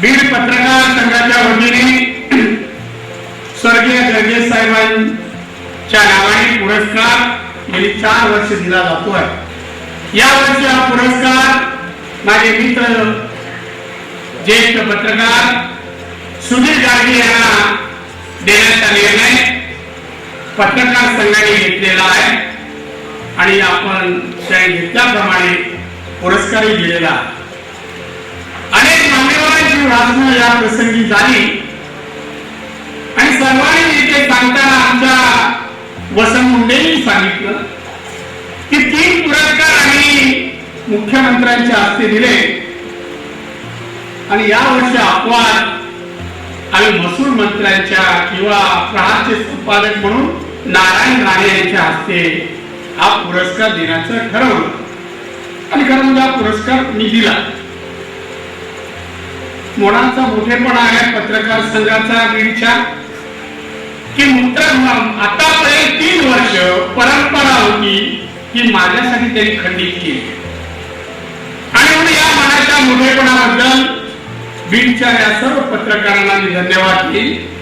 बीड पत्रकार संघाच्या वतीने स्वर्गीय जगदीश साहेबांच्या नावाने पुरस्कार गेली चार वर्ष दिला जातोय. या वर्षी हा पुरस्कार माझे मित्र ज्येष्ठ पत्रकार सुधीर गाडगे यांना देण्याचा निर्णय पत्रकार संघाने घेतलेला आहे. आणि आपण त्या घेतल्याप्रमाणे पुरस्कारही दिलेला आहे. मान्यवरांची या प्रसंगी झाली. आणि सर्वांनी इथे सांगताना आमच्या वसंत मुंडेंनी सांगितलं की तीन पुरस्कार आणि मुख्यमंत्र्यांच्या हस्ते दिले. आणि या वर्षी अपवाद आणि महसूल मंत्र्यांच्या किंवा प्रहारचे संपादक म्हणून नारायण राणे यांच्या हस्ते हा पुरस्कार देण्याचं ठरवलं. आणि खरं म्हणजे हा पुरस्कार मी दिला? कोणाचा मोठेपणा आहे पत्रकार संघाचा विचार? की मित्र आतापर्यंत तीन वर्ष परंपरा होती की माझ्यासाठी त्यांनी खंडित केली. आणि म्हणून या मनाच्या मोठेपणाबद्दल बीडच्या या सर्व पत्रकारांना मी धन्यवाद देईल